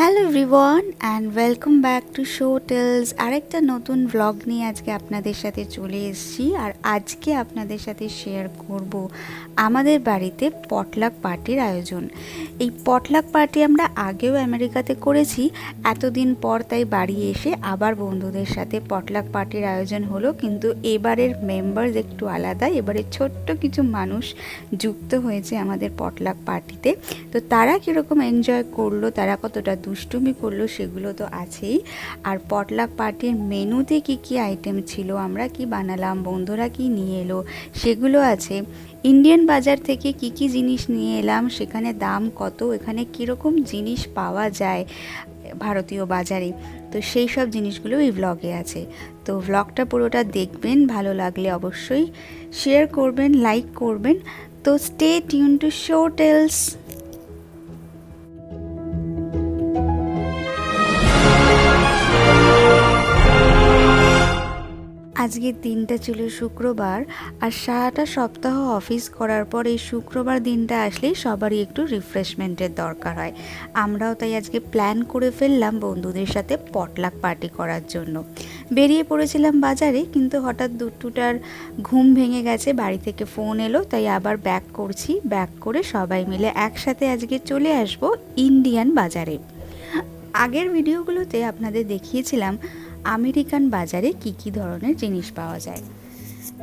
Hello everyone and welcome back to Show Tales আরেকটা নতুন blog নিয়ে আজকে আপনাদের সাথে চলে এসেছি, আর আজকে আপনাদের সাথে শেয়ার করব আমাদের বাড়িতে পটলাক পার্টির আয়োজন। এই পটলাক পার্টি আমরা আগেও আমেরিকাতে করেছি, এতদিন পর তাই বাড়ি এসে আবার বন্ধুদের সাথে পটলাক পার্টির আয়োজন হলো, কিন্তু এবারের মেম্বার্স একটু আলাদা, এবারে ছোট্ট কিছু মানুষ যুক্ত হয়েছে আমাদের পটলাক পার্টিতে তো তারা কীরকম এনজয় করল, তারা কতটা দুষ্টুমি করল সেগুলো তো আছেই। আর পটলাক পার্টির মেনুতে কি কি আইটেম ছিল আমরা কি বানালাম? বন্ধুরা কি নিয়ে এলো? সেগুলো আছে। ইন্ডিয়ান বাজার থেকে কি কি জিনিস নিয়ে এলাম? সেখানে দাম কত? এখানে কীরকম জিনিস পাওয়া যায় ভারতীয় বাজারে? তো সেই সব জিনিসগুলো এই ব্লগে আছে। তো ব্লগটা পুরোটা দেখবেন, ভালো লাগলে অবশ্যই শেয়ার করবেন লাইক করবেন। তো stay tune to Show Tales আজকের দিনটা ছিল শুক্রবার আর সারাটা সপ্তাহ অফিস করার পর এই শুক্রবার দিনটা আসলেই সবারই একটু রিফ্রেশমেন্টের দরকার হয়। আমরাও তাই আজকে প্ল্যান করে ফেললাম বন্ধুদের সাথে পটলাক পার্টি করার জন্য। বেরিয়ে পড়েছিলাম বাজারে কিন্তু হঠাৎ দুটুটার ঘুম ভেঙে গেছে, বাড়ি থেকে ফোন এলো, তাই আবার ব্যাক করছি। ব্যাক করে সবাই মিলে একসাথে আজকে চলে আসব ইন্ডিয়ান বাজারে। আগের ভিডিওগুলোতে আপনাদের দেখিয়েছিলাম আমেরিকান বাজারে কি কি ধরনের জিনিস পাওয়া যায়?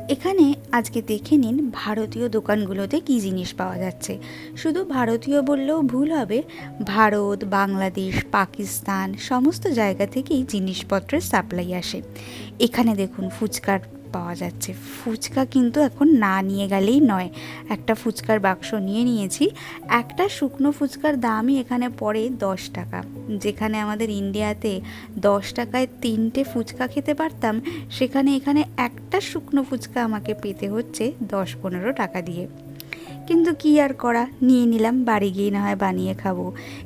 এখানে আজকে দেখে নিন ভারতীয় দোকানগুলোতে কি জিনিস পাওয়া যাচ্ছে। শুধু ভারতীয় বললেও ভুল হবে। ভারত, বাংলাদেশ, পাকিস্তান, সমস্ত জায়গা থেকেই জিনিসপত্রের সাপ্লাই আসে। এখানে দেখুন ফুচকার পাওয়া যাচ্ছে। ফুচকা কিন্তু এখন না নিয়ে গেলেই নয়। একটা ফুচকার বাক্স নিয়ে নিয়েছি। একটা শুকনো ফুচকার দামই এখানে পড়ে দশ টাকা। যেখানে আমাদের ইন্ডিয়াতে দশ টাকায় তিনটে ফুচকা খেতে পারতাম, সেখানে এখানে একটা শুকনো ফুচকা আমাকে পেতে হচ্ছে দশ পনেরো টাকা দিয়ে। কিন্তু কি আর করা? নিয়ে নিলাম, বাড়ি গিয়ে না হয় বানিয়ে খাব।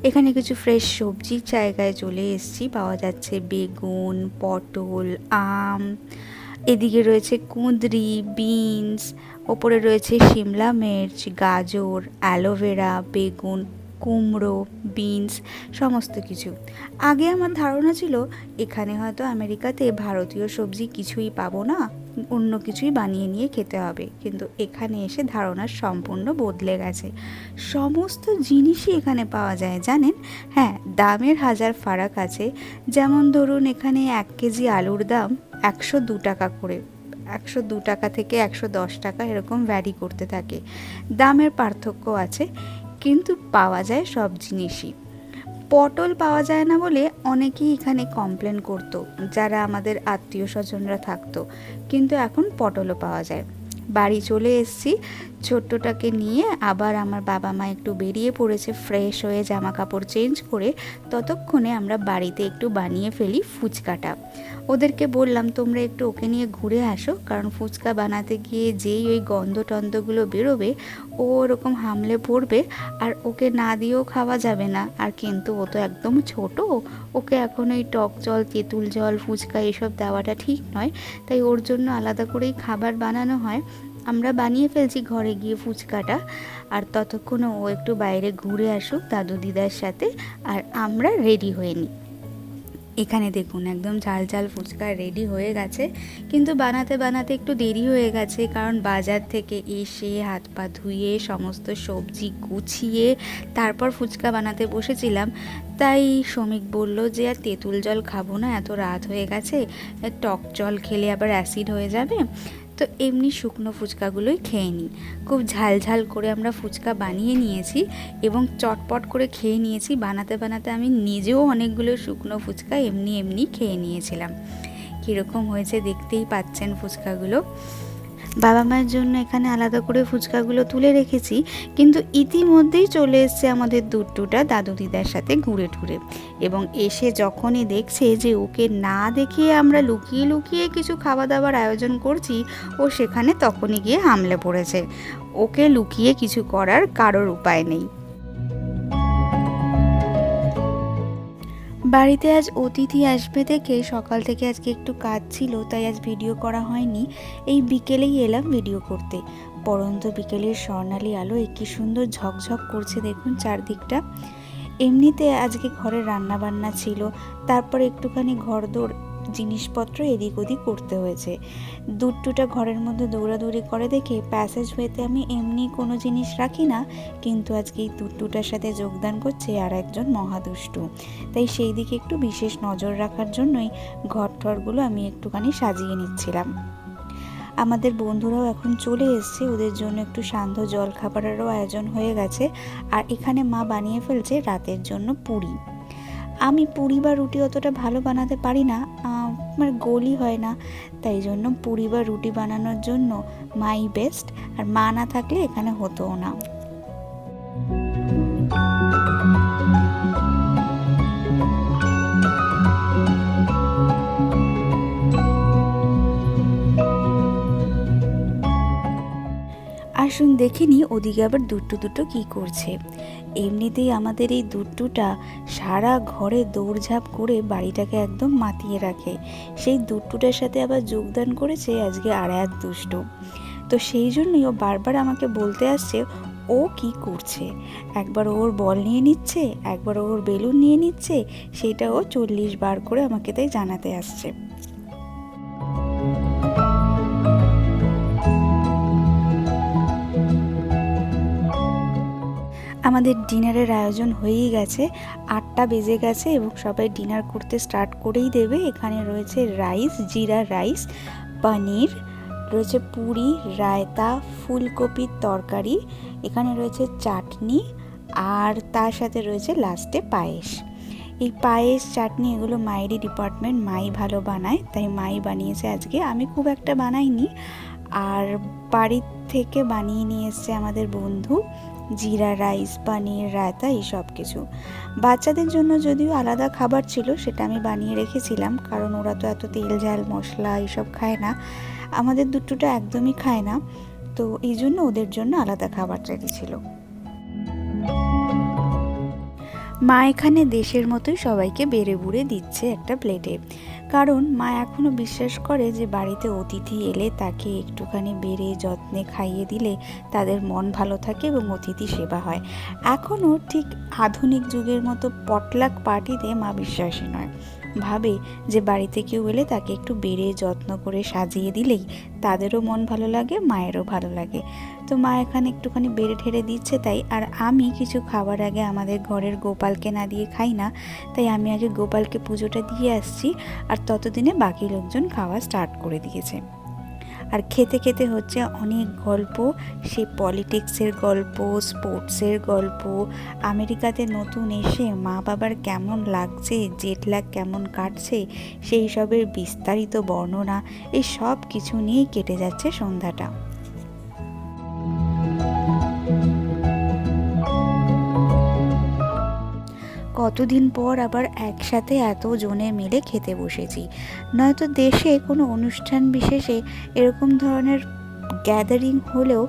এখানে কিছু ফ্রেশ সবজির জায়গায় চলে এসেছি। পাওয়া যাচ্ছে বেগুন, পটল, আম এদিকে রয়েছে কুঁদরি, বিনস, ওপরে রয়েছে শিমলা মির্চ, গাজর অ্যালোভেরা বেগুন, কুমড়ো, বিনস, সমস্ত কিছু। আগে আমার ধারণা ছিল এখানে হয়তো আমেরিকাতে ভারতীয় সবজি কিছুই পাবো না, অন্য কিছুই বানিয়ে নিয়ে খেতে হবে। কিন্তু এখানে এসে ধারণা সম্পূর্ণ বদলে গেছে। সমস্ত জিনিসই এখানে পাওয়া যায়, জানেন? হ্যাঁ দামের হাজার ফারাক আছে। যেমন ধরুন এখানে এক কেজি আলুর দাম একশো দু টাকা করে, একশো দু টাকা থেকে একশো দশ টাকা এরকম ভ্যারি করতে থাকে। দামের পার্থক্য আছে, কিন্তু পাওয়া যায় সব জিনিসই। পটল পাওয়া যায় না বলে অনেকেই এখানে কমপ্লেন করতো, যারা আমাদের আত্মীয় স্বজনরা থাকতো, কিন্তু এখন পটলও পাওয়া যায়। বাড়ি চলে এসেছি ছোট্টটাকে নিয়ে আবার আমার বাবা মা একটু বেরিয়ে পড়েছে ফ্রেশ হয়ে জামা কাপড় চেঞ্জ করে ততক্ষণে আমরা বাড়িতে একটু বানিয়ে ফেলি ফুচকাটা। ওদেরকে বললাম, তোমরা একটু ওকে নিয়ে ঘুরে আসো। কারণ ফুচকা বানাতে গিয়ে যেই ওই গন্ধ টন্ধগুলো বেরোবে, ও ওরকম হামলে পড়বে আর ওকে না দিয়েও খাওয়া যাবে না। আর কিন্তু ও তো একদম ছোট, ওকে এখন ওই টক জল, তেঁতুল জল, ফুচকা এসব দেওয়াটা ঠিক নয়। তাই ওর জন্য আলাদা করেই খাবার বানানো হয়। আমরা বানিয়ে ফেলছি ঘরে গিয়ে ফুচকাটা। আর ততক্ষণ ও একটু বাইরে ঘুরে আসুক দাদু দিদার সাথে, আর আমরা রেডি হয়ে নিই। এখানে দেখুন, একদম ঝাল ঝাল ফুচকা রেডি হয়ে গেছে। কিন্তু বানাতে বানাতে একটু দেরি হয়ে গেছে, কারণ বাজার থেকে এসে হাত পা ধুয়ে সমস্ত সবজি গুছিয়ে তারপর ফুচকা বানাতে বসেছিলাম। তাই শ্রমিক বলল যে, আর তেঁতুল জল খাব না, এত রাত হয়ে গেছে, টক জল খেলে আবার অ্যাসিড হয়ে যাবে। তো এমনি শুকনো ফুচকাগুলোই খেয়ে নিই। খুব ঝাল ঝাল করে আমরা ফুচকা বানিয়ে নিয়েছি এবং চটপট করে খেয়ে নিয়েছি। বানাতে বানাতে আমি নিজেও অনেকগুলো শুকনো ফুচকা এমনি এমনি খেয়ে নিয়েছিলাম। কীরকম হয়েছে দেখতেই পাচ্ছেন ফুচকাগুলো। বাবা মায়ের জন্য এখানে আলাদা করে ফুচকাগুলো তুলে রেখেছি, কিন্তু ইতিমধ্যেই চলে এসছে আমাদের দুটোটা দাদু দিদার সাথে ঘুরে টুরে। এবং এসে যখনই দেখছে যে ওকে না দেখে আমরা লুকিয়ে লুকিয়ে কিছু খাওয়া দাওয়ার আয়োজন করছি, ও সেখানে তখনই গিয়ে হামলে পড়েছে। ওকে লুকিয়ে কিছু করার কারোর উপায় নেই। বাড়িতে আজ অতিথি আসবে দেখে সকাল থেকে আজকে একটু কাজ ছিল, তাই আজ ভিডিও করা হয়নি। এই বিকেলেই এলাম ভিডিও করতে। পরন্ত বিকেলের স্বর্ণালী আলো কি সুন্দর ঝকঝক করছে দেখুন চারদিকটা। এমনিতে আজকে ঘরে রান্না বান্না ছিল, তারপরে একটুখানি ঘরদোর জিনিসপত্র এদিক ওদিক করতে হয়েছে। দুটুটা ঘরের মধ্যে দৌড়াদৌড়ি করে দেখে প্যাসেজ হয়েতে আমি এমনি কোনো জিনিস রাখি না, কিন্তু আজকে এই দুটুটার সাথে যোগদান করছে আর একজন মহাদুষ্টু। তাই সেই দিকে একটু বিশেষ নজর রাখার জন্যই ঘর টরগুলো আমি একটুখানি সাজিয়ে নিচ্ছিলাম। আমাদের বন্ধুরাও এখন চলে এসছে, ওদের জন্য একটু সান্ধ্য জল খাবারেরও আয়োজন হয়ে গেছে, আর এখানে মা বানিয়ে ফেলছে রাতের জন্য পুরি। আমি পুরি বা রুটি অতটা ভালো বানাতে পারি না আমার গোলই হয় না। তাই জন্য পুরি বা রুটি বানানোর জন্য মাই বেস্ট আর মা না থাকলে এখানে হতোও না। আসুন দেখিনি, ওদিকে আবার দুটো দুটো কি করছে? এমনিতেই আমাদের এই দুট্টুটা সারা ঘরে দৌড়ঝাঁপ করে বাড়িটাকে একদম মাতিয়ে রাখে। সেই দুট্টুটার সাথে আবার যোগদান করেছে আজকে আর এক দুষ্টু। তো সেই জন্যই ও বারবার আমাকে বলতে আসছে, ও কি করছে? একবার ওর বল নিয়ে নিচ্ছে, একবার ওর বেলুন নিয়ে নিচ্ছে, সেটা ও চল্লিশ বার করে আমাকে তাই জানাতে আসছে। আমাদের ডিনারের আয়োজন হয়েই গেছে। আটটা বেজে গেছে এবং সবাই ডিনার করতে স্টার্ট করেই দেবে। এখানে রয়েছে রাইস জিরা রাইস পনির, রয়েছে পুরি, রায়তা, ফুলকপির তরকারি, এখানে রয়েছে চাটনি আর তার সাথে রয়েছে লাস্টে পায়েস। এই পায়েস, চাটনি এগুলো মায়েরই ডিপার্টমেন্ট মাই ভালো বানায়, তাই মাই বানিয়েছে আজকে। আমি খুব একটা বানাইনি। আর বাড়ির থেকে বানিয়ে নিয়ে এসছে আমাদের বন্ধু। জিরা, রাইস, পানির, রায়তা, এই সব কিছু। বাচ্চাদের জন্য যদিও আলাদা খাবার ছিল, সেটা আমি বানিয়ে রেখেছিলাম, কারণ ওরা তো এত তেল, ঝাল, মশলা এইসব খায় না। আমাদের দুটোটা একদমই খায় না, তো এই জন্য ওদের জন্য আলাদা খাবার ছিল। মা এখানে দেশের মতোই সবাইকে বেড়ে বুড়ে দিচ্ছে একটা প্লেটে। কারণ মা এখনও বিশ্বাস করে যে বাড়িতে অতিথি এলে তাকে একটুখানি বেড়ে যত্নে খাইয়ে দিলে তাদের মন ভালো থাকে এবং অতিথি সেবা হয়। এখনও ঠিক আধুনিক যুগের মতো পটলাক পার্টিতে মা বিশ্বাসী নয়। ভাবে যে বাড়িতে কেউ এলে তাকে একটু বেড়ে যত্ন করে সাজিয়ে দিলেই তাদেরও মন ভালো লাগে, মায়েরও ভালো লাগে। তো মা এখানে একটুখানি বেড়ে ঠেড়ে দিচ্ছে তাই, আর আমি কিছু খাবার আগে আমাদের ঘরের গোপালকে না দিয়ে খাই না, তাই আমি আগে গোপালকে পুজোটা দিয়ে আসছি, আর ততদিনে বাকি লোকজন খাওয়া স্টার্ট করে দিয়েছে। আর খেতে খেতে হচ্ছে অনেক গল্প সে পলিটিক্সের গল্প, স্পোর্টসের গল্প, আমেরিকাতে নতুন এসে মা বাবার কেমন লাগছে, জেট ল্যাগ কেমন কাটছে, সেই সবের বিস্তারিত বর্ণনা, এই সব কিছু নিয়েই কেটে যাচ্ছে সন্ধ্যাটা। কতদিন পর আবার একসাথে এত জনে মিলে খেতে বসেছি। নয়তো দেশে কোনো অনুষ্ঠান বিশেষে এরকম ধরনের গ্যাদারিং হলেও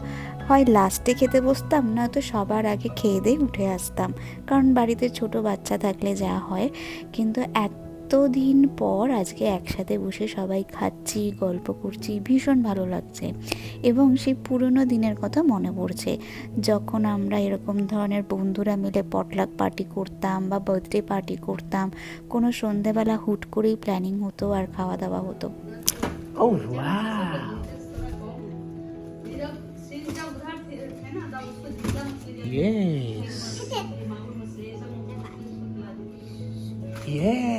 হয় লাস্টে খেতে বসতাম, নয়তো সবার আগে খেয়ে দিয়ে উঠে আসতাম। কারণ বাড়িতে ছোট বাচ্চা থাকলে যা হয়। কিন্তু এত দিন পর আজকে একসাথে বসে সবাই খাচ্ছি গল্প করছি ভীষণ ভালো লাগছে এবং সেই পুরনো দিনের কথা মনে পড়ছে যখন আমরা এরকম ধরনের বন্ধুরা মিলে পটলাক পার্টি করতাম বা বার্থডে পার্টি করতাম কোনো সন্ধেবেলা হুট করেই প্ল্যানিং হতো আর খাওয়া দাওয়া হতো Oh! Yes. Yes.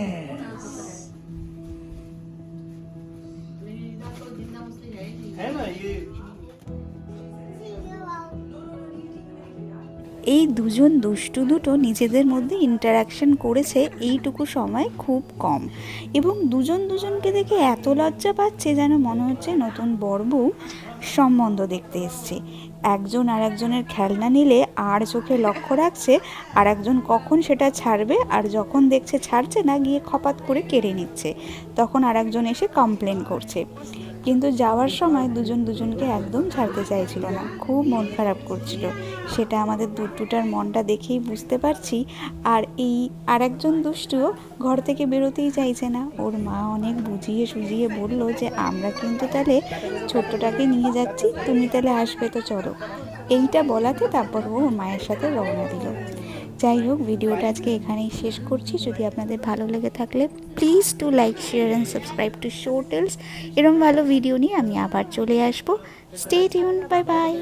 দুজন দুষ্টু দুটো নিজেদের মধ্যে ইন্টারাকশন করেছে এইটুকু সময় খুব কম। এবং দুজন দুজনকে দেখে এত লজ্জা পাচ্ছে যেন মনে হচ্ছে নতুন বউ সম্বন্ধ দেখতে এসছে। একজন আর একজনের খেলনা নিলে আর চোখে লক্ষ্য রাখছে আর একজন কখন সেটা ছাড়বে আর যখন দেখছে ছাড়ছে না গিয়ে খপাত করে কেড়ে নিচ্ছে। তখন আর একজন এসে কমপ্লেন করছে। কিন্তু যাওয়ার সময় দুজন দুজনকে একদম ছাড়তে চাইছিল না। খুব মন খারাপ করছিল। সেটা আমাদের দুটুটার মনটা দেখেই বুঝতে পারছি। আর এই আরেকজন দুষ্টুও ঘর থেকে বেরোতেই চাইছে না। ওর মা অনেক বুঝিয়ে সুঝিয়ে বলল যে, আমরা কিন্তু তাহলে ছোট্টটাকে নিয়ে যাচ্ছি। তুমি তাহলে আসবে তো চলো। এইটা বলাতে তারপর ও মায়ের সাথে রওনা দিল। যাই হোক, ভিডিওটা আজকে এখানেই শেষ করছি। যদি আপনাদের ভালো লেগে থাকলে please to like share and subscribe to Show Tales এরকম ভালো ভিডিও নিয়ে আমি আবার চলে আসব। Stay tune bye bye